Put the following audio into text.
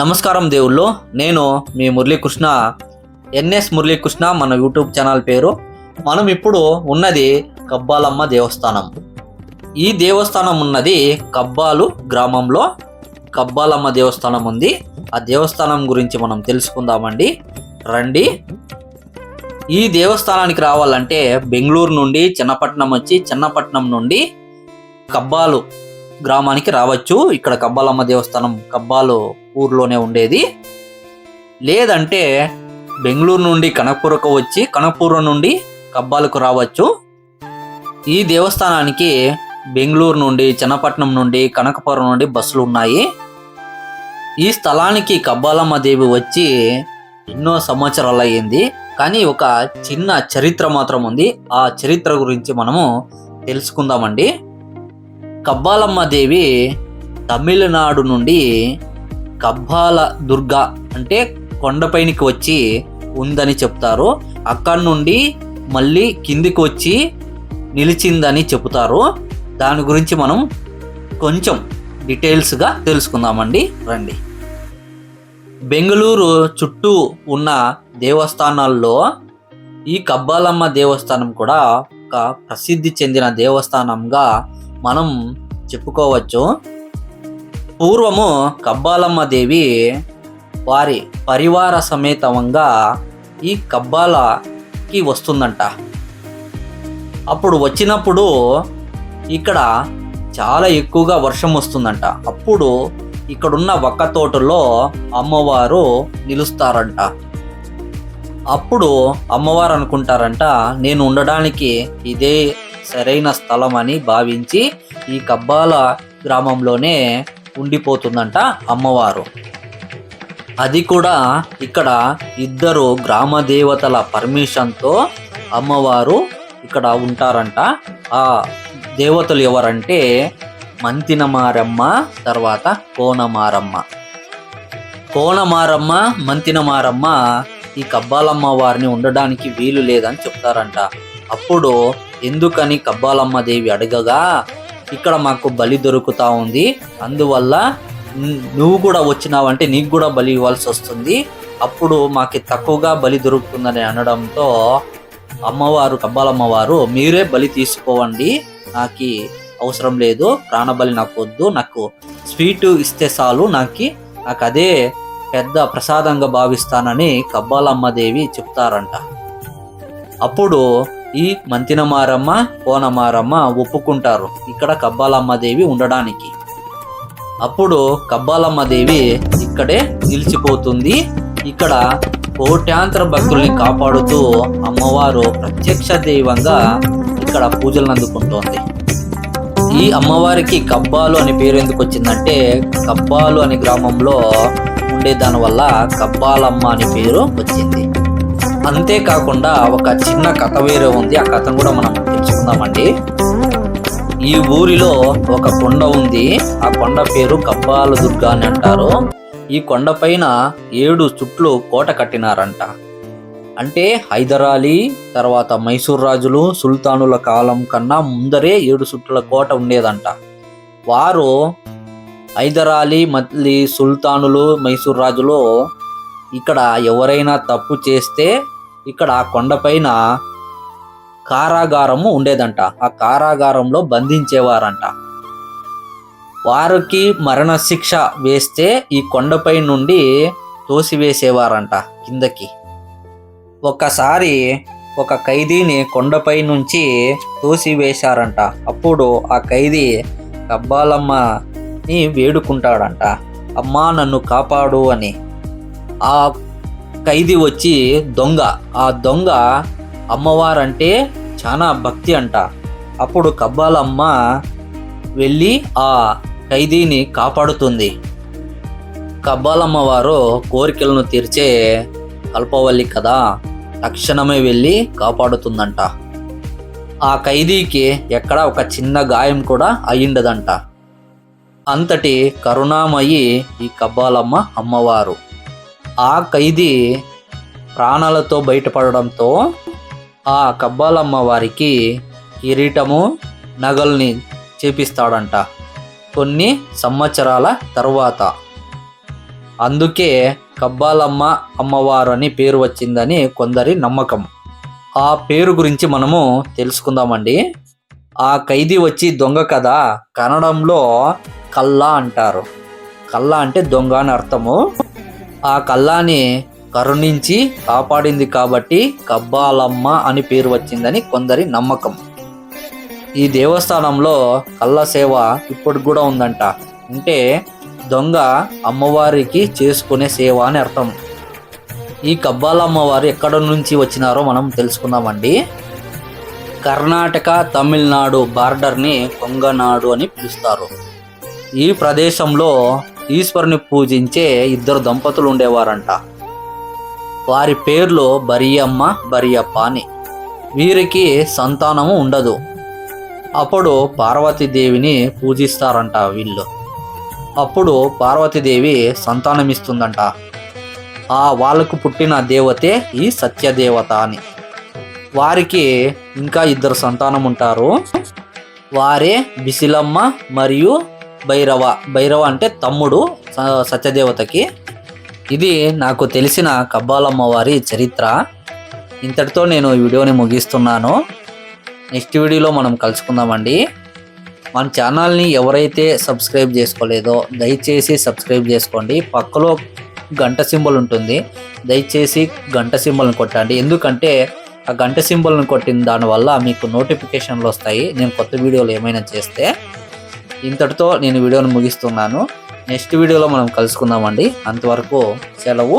నమస్కారం దేవుళ్ళు నేను మీ మురళీకృష్ణ ఎన్ఎస్ మురళీకృష్ణ మన యూట్యూబ్ ఛానల్ పేరు. మనం ఇప్పుడు ఉన్నది కబ్బాలమ్మ దేవస్థానం. ఈ దేవస్థానం ఉన్నది కబ్బాలు గ్రామంలో కబ్బాలమ్మ దేవస్థానం ఉంది. ఆ దేవస్థానం గురించి మనం తెలుసుకుందామండి. రండి. ఈ దేవస్థానానికి రావాలంటే బెంగళూరు నుండి చిన్నపట్నం వచ్చి చిన్నపట్నం నుండి కబ్బాలు గ్రామానికి రావచ్చు. ఇక్కడ కబ్బాలమ్మ దేవస్థానం కబ్బాలు ఊర్లోనే ఉండేది. లేదంటే బెంగళూరు నుండి కనకపూరకు వచ్చి కనకపూర్ నుండి కబ్బాలకు రావచ్చు. ఈ దేవస్థానానికి బెంగళూరు నుండి చిన్నపట్నం నుండి కనకపురం నుండి బస్సులు ఉన్నాయి. ఈ స్థలానికి కబ్బాలమ్మ దేవి వచ్చి ఎన్నో సంవత్సరాలు అయ్యింది. కానీ ఒక చిన్న చరిత్ర మాత్రం ఉంది. ఆ చరిత్ర గురించి మనము తెలుసుకుందామండి. కబ్బాలమ్మ దేవి తమిళనాడు నుండి కబ్బాల దుర్గ అంటే కొండపైనికి వచ్చి ఉందని చెప్తారు. అక్కడి నుండి మళ్ళీ కిందికి వచ్చి నిలిచిందని చెబుతారు దాని గురించి మనం కొంచెం డీటెయిల్స్గా తెలుసుకుందామండి. రండి. బెంగళూరు చుట్టూ ఉన్న దేవస్థానాల్లో ఈ కబ్బాలమ్మ దేవస్థానం కూడా ఒక ప్రసిద్ధి చెందిన దేవస్థానంగా మనం చెప్పుకోవచ్చు. పూర్వము కబ్బాలమ్మ దేవి వారి పరివార సమేతంగా ఈ కబ్బాలకి వస్తుందంట. అప్పుడు వచ్చినప్పుడు ఇక్కడ చాలా ఎక్కువగా వర్షం వస్తుందంట. అప్పుడు ఇక్కడున్న ఒక్క తోటలో అమ్మవారు నిలుస్తారంట. అప్పుడు అమ్మవారు అనుకుంటారంట నేను ఉండడానికి ఇదే సరైన స్థలం అని భావించి ఈ కబ్బాల గ్రామంలోనే ఉండిపోతుందంట అమ్మవారు. అది కూడా ఇక్కడ ఇద్దరు గ్రామ దేవతల పర్మిషన్తో అమ్మవారు ఇక్కడ ఉంటారంట. ఆ దేవతలు ఎవరంటే మంతినమారమ్మ తర్వాత కోనమారమ్మ. కోనమారమ్మ మంతినమారమ్మ ఈ కబ్బాలమ్మ వారిని ఉండడానికి వీలు లేదని చెప్తారంట. అప్పుడు ఎందుకని కబ్బాలమ్మ దేవి అడగగా ఇక్కడ మాకు బలి దొరుకుతా ఉంది అందువల్ల నువ్వు కూడా వచ్చినావంటే నీకు కూడా బలి ఇవ్వాల్సి వస్తుంది. అప్పుడు మాకు తక్కువగా బలి దొరుకుతుందని అనడంతో అమ్మవారు కబ్బాలమ్మవారు మీరే బలి తీసుకోవండి నాకు అవసరం లేదు ప్రాణబలి నాకు వద్దు నాకు స్వీట్ ఇస్తే చాలు నాకు నాకు అదే పెద్ద ప్రసాదంగా భావిస్తానని కబ్బాలమ్మ దేవి చెప్తారంట. అప్పుడు ఈ మంతినమారమ్మ కోనమారమ్మ ఒప్పుకుంటారు ఇక్కడ కబ్బాలమ్మ దేవి ఉండడానికి. అప్పుడు కబ్బాలమ్మ దేవి ఇక్కడే నిలిచిపోతుంది. ఇక్కడ కోట్యాంతర భక్తుల్ని కాపాడుతూ అమ్మవారు ప్రత్యక్ష దైవంగా ఇక్కడ పూజలు అందుకుంటోంది. ఈ అమ్మవారికి కబ్బాలు అనే పేరు ఎందుకు వచ్చిందంటే కబ్బాలు అనే గ్రామంలో ఉండే దాని వల్ల కబ్బాలమ్మ అనే పేరు వచ్చింది. అంతేకాకుండా ఒక చిన్న కథ వేరే ఉంది. ఆ కథను కూడా మనం తెలుసుకుందామండి. ఈ ఊరిలో ఒక కొండ ఉంది. ఆ కొండ పేరు కబ్బాల దుర్గా అని అంటారు. ఈ కొండ పైన ఏడు చుట్లు కోట కట్టినారంట. అంటే హైదరాలీ తర్వాత మైసూర్ రాజులు సుల్తానుల కాలం కన్నా ముందరే ఏడు చుట్ల కోట ఉండేదంట. వారు హైదరాలీ మళ్ళీ సుల్తానులు మైసూర్ రాజులు ఇక్కడ ఎవరైనా తప్పు చేస్తే ఇక్కడ ఆ కొండపైన కారాగారము ఉండేదంట. ఆ కారాగారంలో బంధించేవారంట. వారికి మరణశిక్ష వేస్తే ఈ కొండపై నుండి తోసివేసేవారంట కిందకి. ఒక్కసారి ఒక ఖైదీని కొండపై నుంచి తోసివేశారంట. అప్పుడు ఆ ఖైదీ కబ్బాలమ్మని వేడుకుంటాడంట. అమ్మా నన్ను కాపాడు అని. ఆ ఖైదీ వచ్చి దొంగ. ఆ దొంగ అమ్మవారంటే చాలా భక్తి అంట. అప్పుడు కబ్బాలమ్మ వెళ్ళి ఆ ఖైదీని కాపాడుతుంది. కబ్బాలమ్మ వారు కోరికలను తీర్చే కల్పవల్లి కదా తక్షణమే వెళ్ళి కాపాడుతుందంట. ఆ ఖైదీకి ఎక్కడ ఒక చిన్న గాయం కూడా అయ్యిండదంట. అంతటి కరుణామయి ఈ కబ్బాలమ్మ అమ్మవారు. ఆ ఖైదీ ప్రాణాలతో బయటపడడంతో ఆ కబ్బాలమ్మ వారికి కిరీటము నగల్ని చేపిస్తాడంట. కొన్ని సంవత్సరాల తరువాత. అందుకే కబ్బాలమ్మ అమ్మవారు అని పేరు వచ్చిందని కొందరి నమ్మకం. ఆ పేరు గురించి మనము తెలుసుకుందామండి. ఆ ఖైదీ వచ్చి దొంగ కదా కన్నడంలో కల్లా అంటారు. కల్లా అంటే దొంగ అని అర్థము. ఆ కల్లాని కరుణించి కాపాడింది కాబట్టి కబ్బాలమ్మ అని పేరు వచ్చిందని కొందరి నమ్మకం. ఈ దేవస్థానంలో కళ్ళ సేవ ఇప్పటికి కూడా ఉందంట. అంటే దొంగ అమ్మవారికి చేసుకునే సేవ అని అర్థం. ఈ కబ్బాలమ్మ వారు ఎక్కడ నుంచి వచ్చినారో మనం తెలుసుకుందామండి. కర్ణాటక తమిళనాడు బార్డర్ని కొంగనాడు అని పిలుస్తారు. ఈ ప్రదేశంలో ఈశ్వరుని పూజించే ఇద్దరు దంపతులు ఉండేవారంట. వారి పేర్లు బరియమ్మ బరియప్ప అని. వీరికి సంతానము ఉండదు. అప్పుడు పార్వతీదేవిని పూజిస్తారంట వీళ్ళు. అప్పుడు పార్వతీదేవి సంతానమిస్తుందంట. ఆ వాళ్ళకు పుట్టిన దేవతే ఈ సత్యదేవత అని. వారికి ఇంకా ఇద్దరు సంతానం ఉంటారు వారే బిసిలమ్మ మరియు భైరవ. భైరవ అంటే తమ్ముడు సత్యదేవతకి. ఇది నాకు తెలిసిన కబ్బాలమ్మ వారి చరిత్ర. ఇంతటితో నేను ఈ వీడియోని ముగిస్తున్నాను. నెక్స్ట్ వీడియోలో మనం కలుసుకుందామండి. మన ఛానల్ని ఎవరైతే సబ్స్క్రైబ్ చేసుకోలేదో దయచేసి సబ్స్క్రైబ్ చేసుకోండి. పక్కలో గంట సింబల్ ఉంటుంది. దయచేసి గంట సింబల్ని కొట్టండి. ఎందుకంటే ఆ గంట సింబల్ని కొట్టిన దానివల్ల మీకు నోటిఫికేషన్లు వస్తాయి. నేను కొత్త వీడియోలు ఏమైనా చేస్తే ఇంతటితో నేను వీడియోను ముగిస్తున్నాను. నెక్స్ట్ వీడియోలో మనం కలుసుకుందామండి. అంతవరకు సెలవు.